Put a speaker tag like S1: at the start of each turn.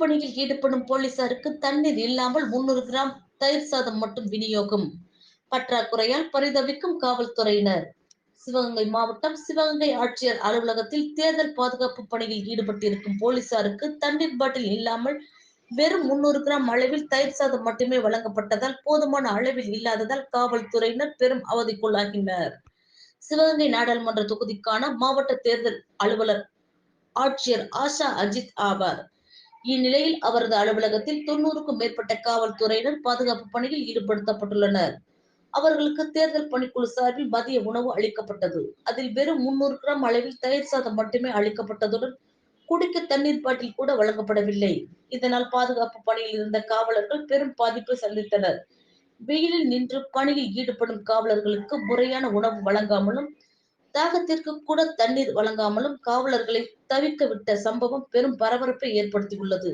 S1: பணியில் ஈடுபடும் போலீசாருக்கு தண்ணீர் இல்லாமல் முன்னூறு கிராம் தயிர் சாதம் மட்டும் விநியோகம். பற்றாக்குறையால் பரிதவிக்கும் காவல்துறையினர். சிவகங்கை மாவட்டம் சிவகங்கை ஆட்சியர் அலுவலகத்தில் தேர்தல் பாதுகாப்பு பணியில் ஈடுபட்டிருக்கும் போலீசாருக்கு தண்ணீர் பாட்டில் இல்லாமல் வெறும் முன்னூறு கிராம் அளவில் தயிர் சாதம் மட்டுமே வழங்கப்பட்டதால் போதுமான அளவில் இல்லாததால் காவல்துறையினர் பெரும் அவதிக்குள்ளாகினர். சிவகங்கை நாடாளுமன்ற தொகுதிக்கான மாவட்ட தேர்தல் அலுவலர் ஆட்சியர் ஆஷா அஜித் ஆவார். இந்நிலையில் அவரது அலுவலகத்தில் தொண்ணூறுக்கும் மேற்பட்ட காவல்துறையினர் பாதுகாப்பு பணியில் ஈடுபடுத்தப்பட்டுள்ளனர். அவர்களுக்கு தேர்தல் பணிக்குழு சார்பில் மதிய உணவு அளிக்கப்பட்டது. அதில் வெறும் முன்னூறு கிராம் அளவில் தயிர் சாதம் மட்டுமே அளிக்கப்பட்டதுடன் குடிக்க தண்ணீர் பாட்டில் கூட வழங்கப்படவில்லை. இதனால் பாதுகாப்பு பணியில் இருந்த காவலர்கள் பெரும் பாதிப்பை சந்தித்தனர். வெயிலில் நின்று பணியில் ஈடுபடும் காவலர்களுக்கு முறையான உணவு வழங்காமலும் தாகத்திற்கு கூட தண்ணீர் வழங்காமலும் காவலர்களை தவிக்க விட்ட சம்பவம் பெரும் பரபரப்பை ஏற்படுத்தியுள்ளது.